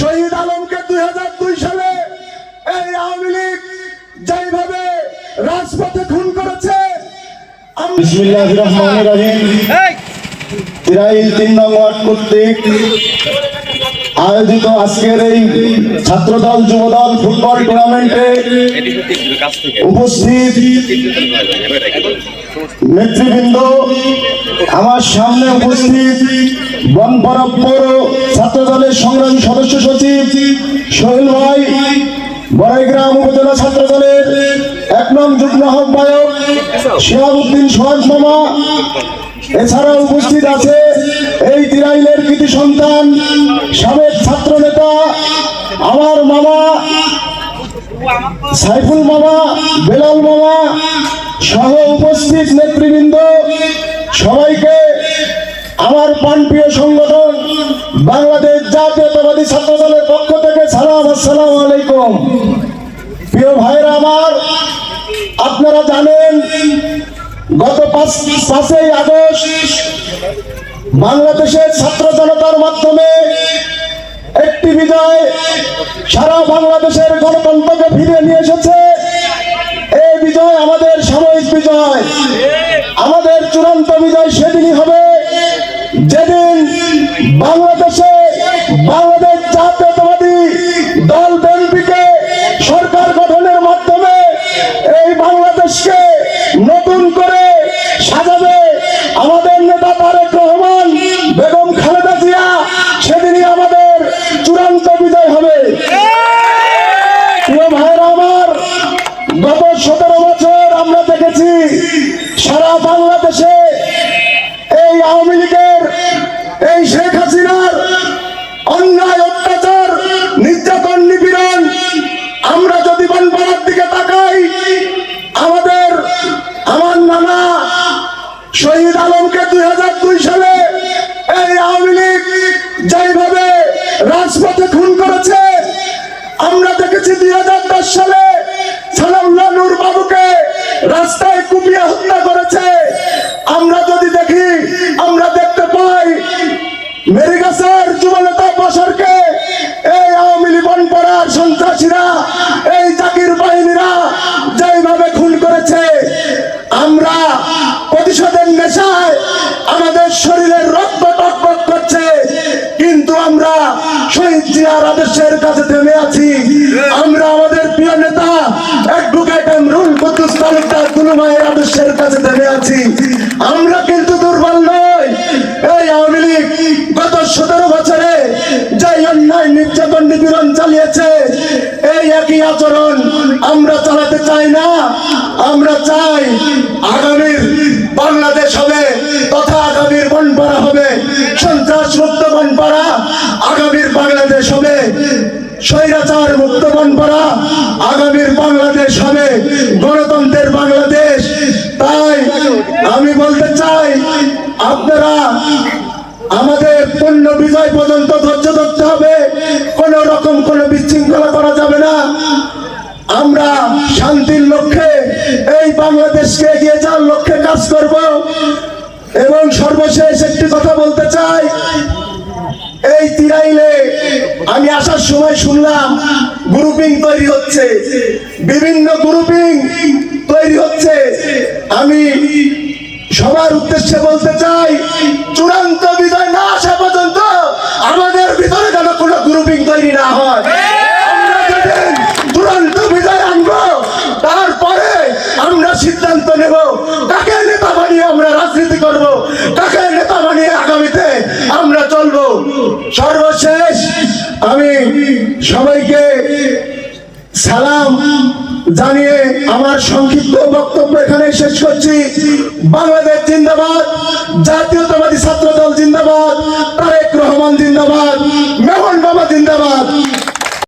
শহীদ আলমকে দুই হাজার দুই সালে এই আওয়ামী লীগ যেভাবে রাজপথে খুন করেছে আমরা বিসমিল্লাহ রহিম। তিরাইল তিন নম্বর ওয়ার্ড কর্তৃক আয়োজিত আজকের এই ছাত্রদল, যুবদল ফুটবল টুর্নামেন্টে উপস্থিত নেতৃবৃন্দ, আমার সামনে উপস্থিত পৌর ছাত্রদলের সংগ্রামী সদস্য সচিব সোহেল ভাই, বড়াইগ্রাম উপজেলা ছাত্রদলের এক নং যুগ্ম আহ্বায়ক শিহাবুদ্দিন সোহাগ মামা এছাড়া উপস্থিত আছে কৃতি সন্তান, সাবেক ছাত্র নেতা, আমার মামা, সাইফুল মামা, বেলাল মামা, সহ উপস্থিত নেতৃবৃন্দ, সবাইকে আমার প্রাণপ্রিয় সংগঠন, বাংলাদেশ জাতীয়তাবাদী ছাত্র দলের পক্ষ থেকে সালাম, আসসালাম আলাইকুম। প্রিয় ভাইরা আমার, আপনারা জানেন, গত পাঁচ, পাঁচই আগস্ট বাংলাদেশের ছাত্র জনতার মাধ্যমে একটি বিজয় সারা বাংলাদেশের গণতন্ত্রকে ফিরে নিয়ে এসেছে। এই বিজয় আমাদের সাময়িক বিজয়। আমাদের চূড়ান্ত বিজয় সেদিনই হবে। যেদিন বাংলাদেশে বাংলাদেশ জাতীয়তাবাদী দল বিএনপিকে সরকার গঠনের মাধ্যমে এই বাংলাদেশকে নতুন করে সাজাবে আমাদের নেতা তারেক রহমান বেগম খালেদা জিয়া সেদিনই আমাদের চূড়ান্ত বিজয় হবে প্রিয় ভাইরা আমার গত সতেরো বছর আমরা দেখেছি সারা বাংলাদেশে এই আওয়ামী লীগের, এই শেখ হাসিনার অন্যায়, অত্যাচার, নির্যাতন, নিপীড়ন আমরা যদি বনপাড়ার দিকে তাকাই, আমাদের, আমার নানা শহীদ আলমকে দুই হাজার দুই সালে এই আওয়ামী লীগ যেভাবে রাজপথে খুন করেছে আমরা দেখেছি দুই হাজার দশ সালে সালাউল্লাহ নূর বাবুকে রাস্তায় কুপিয়ে হত্যা করেছে। আমরা যদি দেখি, আমরা দেখতে পাই মেরিগাছের যুবনেতা বাসরকে আছি। আমরা কিন্তু দুর্বল নই। এই আওয়ামী লীগ গত সতেরো বছরে যে অন্যায় নির্যাতন নিপীড়ন চালিয়েছে, এই একই আচরণ আমরা চালাতে চাই না। আমরা চাই আগামীর বাংলাদেশ হবে তথা আগামীর বনপাড়া হবে। সন্ত্রাস মুক্ত বনপাড়া আগামীর বাংলাদেশ হবে। স্বৈরাচার মুক্ত বনপাড়া আগামীর বাংলাদেশ হবে। গণতন্ত্রের বাংলাদেশ তাই আমি বলতে চাই, আপনারা আমাদের পূর্ণ বিজয় পর্যন্ত ধৈর্য ধরতে হবে। কোন রকম কোনো বিশৃঙ্খলা করা যাবে না। আমরা শান্তির লক্ষ্যে এই বাংলাদেশকে এগিয়ে যাওয়ার লক্ষ্যে কাজ করব। এবং সর্বশেষ একটি কথা বলতে চাই, এই তিরাইলে আমি আসার সময় শুনলাম গ্রুপিং তৈরি হচ্ছে। বিভিন্ন গ্রুপিং আমি সবার উদ্দেশ্যে বলতে চাই, চূড়ান্ত বিজয় না আসা পর্যন্ত আমাদের ভিতরে যেন কোনো গ্রুপিং তৈরি না হয়। আনব, তারপরে আমরা সিদ্ধান্ত নেব কাকে আমরা রাজনীতি করব, কাকে আগামীতে আমরা চলবো। সর্বশেষ আমি সবাইকে সালাম জানিয়ে আমার সংক্ষিপ্ত বক্তব্য এখানে শেষ করছি। বাংলাদেশ জিন্দাবাদ, জাতীয়তাবাদী ছাত্র দল জিন্দাবাদ, তারেক রহমান জিন্দাবাদ জিন্দাবাদ